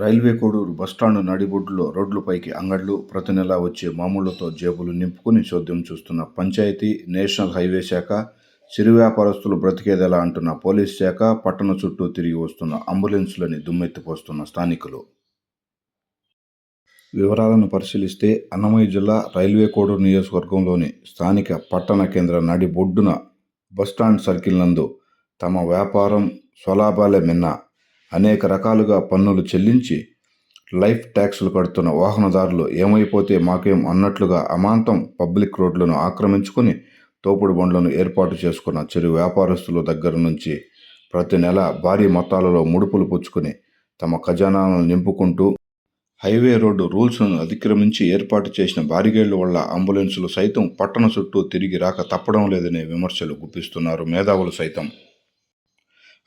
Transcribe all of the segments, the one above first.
Railway Koduru bus stand నడిబొడ్డులో రోడ్లపైకి అంగడ్లు ప్రతి నెలా వచ్చే మామూళ్ళతో జేబులు నింపుకుని చోద్యం చూస్తున్న పంచాయతీ నేషనల్ హైవే శాఖ చిరు వ్యాపారస్తులు బ్రతికేదెలా అంటున్న పోలీస్ శాఖ పట్టణ చుట్టూ తిరిగి వస్తున్న అంబులెన్సులని దుమ్మెత్తిపోస్తున్న స్థానికులు. వివరాలను పరిశీలిస్తే అన్నమయ్య జిల్లా రైల్వే కోడూరు నియోజకవర్గంలోని స్థానిక పట్టణ కేంద్ర నడిబొడ్డున బస్టాండ్ సర్కిల్ నందు తమ వ్యాపారం స్వలాభాలే మిన్న అనేక రకాలుగా పన్నులు చెల్లించి లైఫ్ ట్యాక్స్లు కడుతున్న వాహనదారులు ఏమైపోతే మాకేం అన్నట్లుగా అమాంతం పబ్లిక్ రోడ్లను ఆక్రమించుకుని తోపుడు బండ్లను ఏర్పాటు చేసుకున్న చిరు వ్యాపారస్తుల దగ్గర నుంచి ప్రతి నెల భారీ మొత్తాలలో ముడుపులు పుచ్చుకుని తమ ఖజానాలను నింపుకుంటూ హైవే రోడ్డు రూల్స్ను అతిక్రమించి ఏర్పాటు చేసిన బారిగేళ్ళ వల్ల అంబులెన్సులు సైతం పట్టణ చుట్టూ తిరిగి రాక తప్పడం లేదనే విమర్శలు గుప్పిస్తున్నారు మేధావులు సైతం.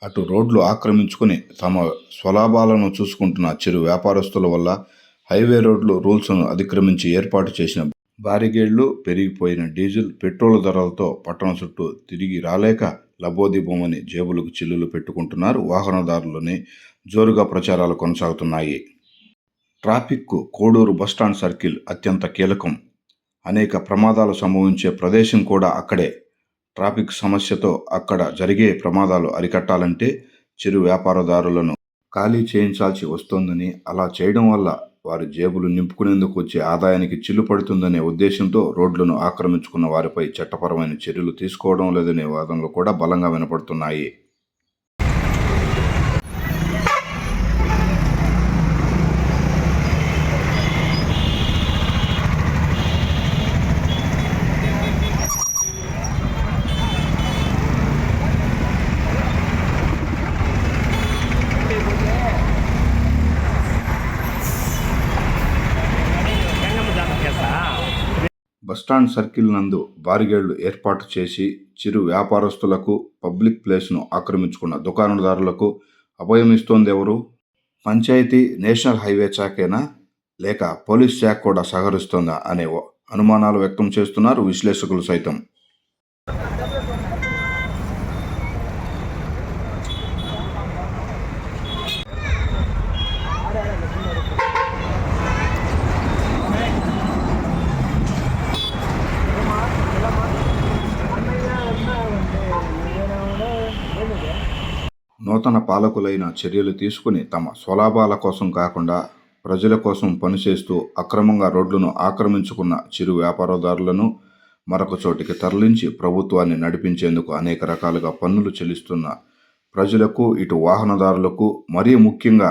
అటు రోడ్లు ఆక్రమించుకుని తమ స్వలాభాలను చూసుకుంటున్న చిరు వ్యాపారస్తుల వల్ల హైవే రోడ్లు రూల్స్ను అతిక్రమించి ఏర్పాటు చేసిన బారిగేళ్ళు పెరిగిపోయిన డీజిల్ పెట్రోల్ ధరలతో పట్టణం చుట్టూ తిరిగి రాలేక లబోదిబోమని జేబులకు చిల్లులు పెట్టుకుంటున్నారు వాహనదారులని జోరుగా ప్రచారాలు కొనసాగుతున్నాయి. ట్రాఫిక్కు కోడూరు బస్టాండ్ సర్కిల్ అత్యంత కీలకం. అనేక ప్రమాదాలు సంభవించే ప్రదేశం కూడా అక్కడే. ట్రాఫిక్ సమస్యతో అక్కడ జరిగే ప్రమాదాలు అరికట్టాలంటే చిరు వ్యాపారదారులను ఖాళీ చేయించాల్సి వస్తోందని అలా చేయడం వల్ల వారి జేబులు నింపుకునేందుకు వచ్చే ఆదాయానికి చిల్లు పడుతుందనే ఉద్దేశంతో రోడ్లను ఆక్రమించుకున్న వారిపై చట్టపరమైన చర్యలు తీసుకోవడం లేదనే వాదనలు కూడా బలంగా వినపడుతున్నాయి. బస్టాండ్ సర్కిల్ నందు బారిగేళ్ళు ఏర్పాటు చేసి చిరు వ్యాపారస్తులకు పబ్లిక్ ప్లేస్ను ఆక్రమించుకున్న దుకాణదారులకు అభయం ఇస్తోంది ఎవరు? పంచాయతీ నేషనల్ హైవే శాఖేనా? లేక పోలీస్ శాఖ కూడా సహకరిస్తోందా అనే అనుమానాలు వ్యక్తం చేస్తున్నారు విశ్లేషకులు సైతం. నూతన పాలకులైన చర్యలు తీసుకుని తమ స్వలాభాల కోసం కాకుండా ప్రజల కోసం పనిచేస్తూ అక్రమంగా రోడ్లను ఆక్రమించుకున్న చిరు వ్యాపారదారులను మరొక చోటికి తరలించి ప్రభుత్వాన్ని నడిపించేందుకు అనేక రకాలుగా పన్నులు చెల్లిస్తున్న ప్రజలకు ఇటు వాహనదారులకు మరీ ముఖ్యంగా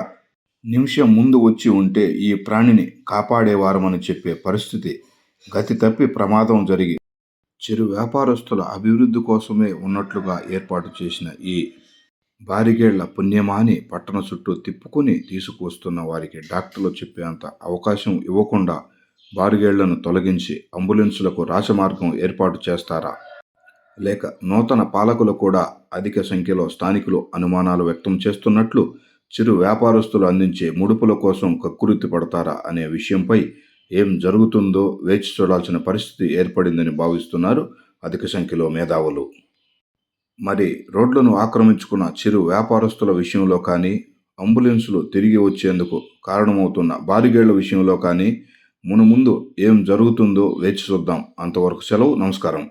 నిమిషం ముందు వచ్చి ఉంటే ఈ ప్రాణిని కాపాడేవారమని చెప్పే పరిస్థితి గతి తప్పి ప్రమాదం జరిగి చిరు వ్యాపారస్తుల అభివృద్ధి కోసమే ఉన్నట్లుగా ఏర్పాటు చేసిన ఈ బారిగేళ్ళ పుణ్యమాని పట్టణ చుట్టూ తిప్పుకుని తీసుకువస్తున్న వారికి డాక్టర్లు చెప్పేంత అవకాశం ఇవ్వకుండా బారిగేళ్ళను తొలగించి అంబులెన్సులకు రాచమార్గం ఏర్పాటు చేస్తారా? లేక నూతన పాలకులు కూడా అధిక సంఖ్యలో స్థానికులు అనుమానాలు వ్యక్తం చేస్తున్నట్లు చిరు వ్యాపారస్తులు అందించే ముడుపుల కోసం కక్కురుతి పడతారా అనే విషయంపై ఏం జరుగుతుందో వేచి చూడాల్సిన పరిస్థితి ఏర్పడిందని భావిస్తున్నారు అధిక సంఖ్యలో మేధావులు. మరి రోడ్లను ఆక్రమించుకున్న చిరు వ్యాపారస్తుల విషయంలో కానీ అంబులెన్సులు తిరిగి వచ్చేందుకు కారణమవుతున్న బారిగేళ్ళ విషయంలో కానీ మునుముందు ఏం జరుగుతుందో వేచి చూద్దాం. అంతవరకు సెలవు నమస్కారం.